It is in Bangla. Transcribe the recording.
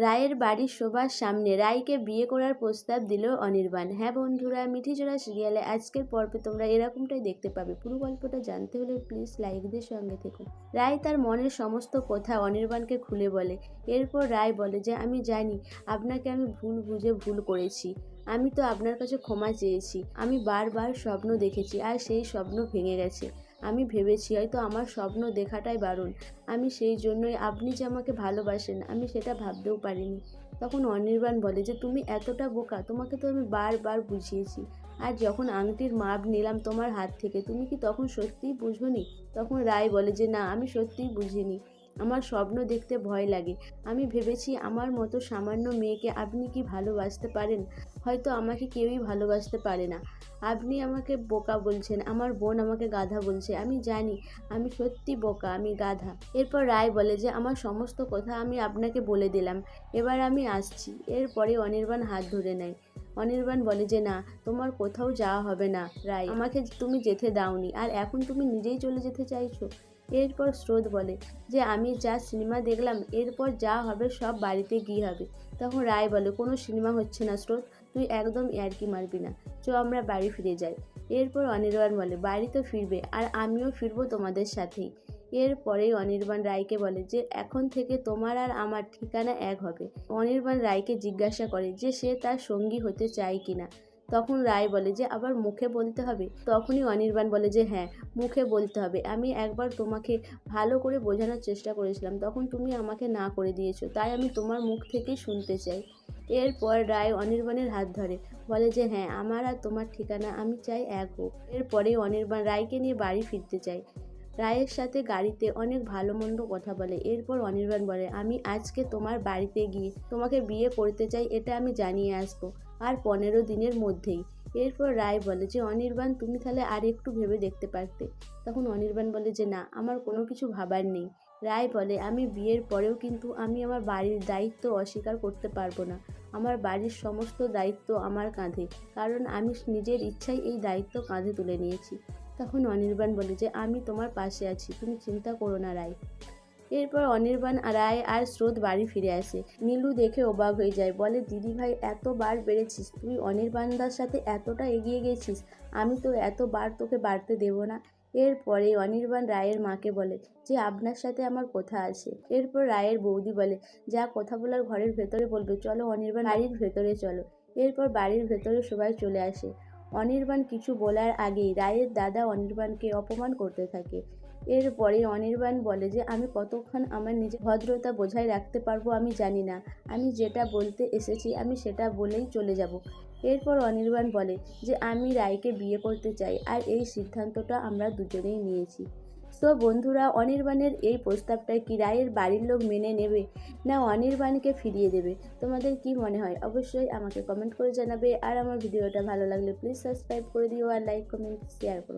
রায়ের বাড়ির সবার সামনে রায়কে বিয়ে করার প্রস্তাব দিল অনির্বাণ। হ্যাঁ বন্ধুরা, মিঠিজোড়া সিরিয়ালে আজকের পর্বে তোমরা এরকমটাই দেখতে পাবে। পুরো গল্পটা জানতে হলে প্লিজ লাইক দিয়ে সঙ্গে থেকো। রায় তার মনের সমস্ত কথা অনির্বাণকে খুলে বলে। এরপর রায় বলে যে, আমি জানি, আপনাকে আমি ভুল বুঝে ভুল করেছি। আমি তো আপনার কাছে ক্ষমা চেয়েছি। আমি বারবার স্বপ্ন দেখেছি আর সেই স্বপ্ন ভেঙে গেছে। আমি ভেবেছি, হয়তো আমার স্বপ্ন দেখাটাই বারণ। আমি সেই জন্যই আপনি যে আমাকে ভালোবাসেন, আমি সেটা ভাবতেও পারিনি। তখন অনির্বাণ বলে, যে তুমি এতটা বোকা, তোমাকে তো আমি বারবার বুঝিয়েছি। আর যখন আংটির মাপ নিলাম তোমার হাত থেকে, তুমি কি তখন সত্যিই বুঝোনি তখন রায় বলে, যে না, আমি সত্যিই বুঝিনি। আমার স্বপ্ন দেখতে ভয় লাগে। আমি ভেবেছি আমার মতো সামান্য মেয়েকে আপনি কি ভালোবাসতে পারেন? হয়তো আমাকে কেউই ভালোবাসতে পারে না। আপনি আমাকে বোকা বলছেন, আমার বোন আমাকে গাধা বলছে, আমি জানি, আমি সত্যি বোকা, আমি গাধা। এরপর রায় বলে যে, আমার সমস্ত কথা আমি আপনাকে বলে দিলাম। এবার আমি আসছি। এরপরে অনির্বাণ হাত ধরে নেয়। অনির্বাণ বলে যে, না, তোমার কোথাও যাওয়া হবে না রায় আমাকে তুমি যেতে দাওনি, আর এখন তুমি নিজেই চলে যেতে চাইছো? এরপর স্রোত বলে যে, আমি যা সিনেমা দেখলাম, এরপর যা হবে সব বাড়িতে গিয়ে হবে। তখন রায় বলে, কোনো সিনেমা হচ্ছে না স্রোত, তুই একদম ইয়ার্কি মারবি না, চ, আমরা বাড়ি ফিরে যাই। এরপর অনির্বাণ বলে, বাড়ি তো ফিরবে, আর আমিও ফিরবো তোমাদের সাথেই। এরপরেই অনির্বাণ রায়কে বলে যে, এখন থেকে তোমার আর আমার ঠিকানা এক হবে। অনির্বাণ রায়কে জিজ্ঞাসা করে যে, সে তার সঙ্গী হতে চায় কিনা তখন রায় বলে যে, আবার মুখে বলতে হবে? তখনই অনির্বাণ বলে যে হ্যাঁ মুখে বলতে হবে। আমি একবার তোমাকে ভালো করে বোঝানোর চেষ্টা করেছিলাম। তখন তুমি আমাকে না করে দিয়েছ। তাই আমি তোমার মুখ থেকেই শুনতে চাই। এরপর রায় অনির্বাণের হাত ধরে, বলে যে হ্যাঁ আমার আর তোমার ঠিকানা আমি চাই এক হোক। এরপরে অনির্বাণ রায়কে নিয়ে বাড়ি ফিরতে চাই রায়ের সাথে গাড়িতে অনেক ভালো মন্দ কথা বলে। এরপর অনির্বাণ বলে, আমি আজকে তোমার বাড়িতে গিয়ে তোমাকে বিয়ে করতে চাই, এটা আমি জানিয়ে আসব, আর পনেরো দিনের মধ্যেই। এরপর রায় বলে, যে অনির্বাণ, তুমি তাহলে আর একটু ভেবে দেখতে পারতে? তখন অনির্বাণ বলে, যে না, আমার কোনো কিছু ভাবার নেই। রায় বলে, আমি বিয়ের পরেও কিন্তু আমি আমার বাড়ির দায়িত্ব অস্বীকার করতে পারব না। আমার বাড়ির সমস্ত দায়িত্ব আমার কাঁধে, কারণ আমি নিজের ইচ্ছায় এই দায়িত্ব কাঁধে তুলে নিয়েছি। তখন অনির্বাণ বলে যে, আমি তোমার পাশে আছি, তুমি চিন্তা করো না, রায়। এরপর অনির্বাণ, রায় আর স্রোত বাড়ি ফিরে আসে। নীলু দেখে অবাক হয়ে যায়, বলে, দিদি ভাই, এতবার বেড়েছিস, তুই অনির্বাণদার সাথে এতটা এগিয়ে গেছিস, আমি তো এতবার তোকে বাড়তে দেবো না। এরপরে অনির্বাণ রায়ের মাকে বলে, যে, আপনার সাথে আমার কথা আছে। এরপর রায়ের বৌদি বলে, যা কথা বলার ঘরের ভেতরে বলবে, চলো অনির্বাণ বাড়ির ভেতরে চলো। এরপর বাড়ির ভেতরে সবাই চলে আসে। অনির্বাণ কিছু বলার আগেই রায়ের দাদা অনির্বাণকে অপমান করতে থাকে। এরপরে অনির্বাণ বলে যে, আমি কতক্ষণ আমার নিজের ভদ্রতা বোঝায় রাখতে পারব আমি জানি না। আমি যেটা বলতে এসেছি আমি সেটা বলেই চলে যাব। এরপর অনির্বাণ বলে যে, আমি রায়কে বিয়ে করতে চাই, আর এই সিদ্ধান্তটা আমরা দুজনেই নিয়েছি। তো বন্ধুরা, অনির্বাণের এই প্রস্তাবটা কি রায়ের বাড়ির লোক মেনে নেবে না অনির্বাণকে ফিরিয়ে দেবে? তোমাদের কি মনে হয়? অবশ্যই আমাকে কমেন্ট করে জানাবে। আর আমার ভিডিওটা ভালো লাগলে প্লিজ সাবস্ক্রাইব করে দিও আর লাইক কমেন্ট শেয়ার করো।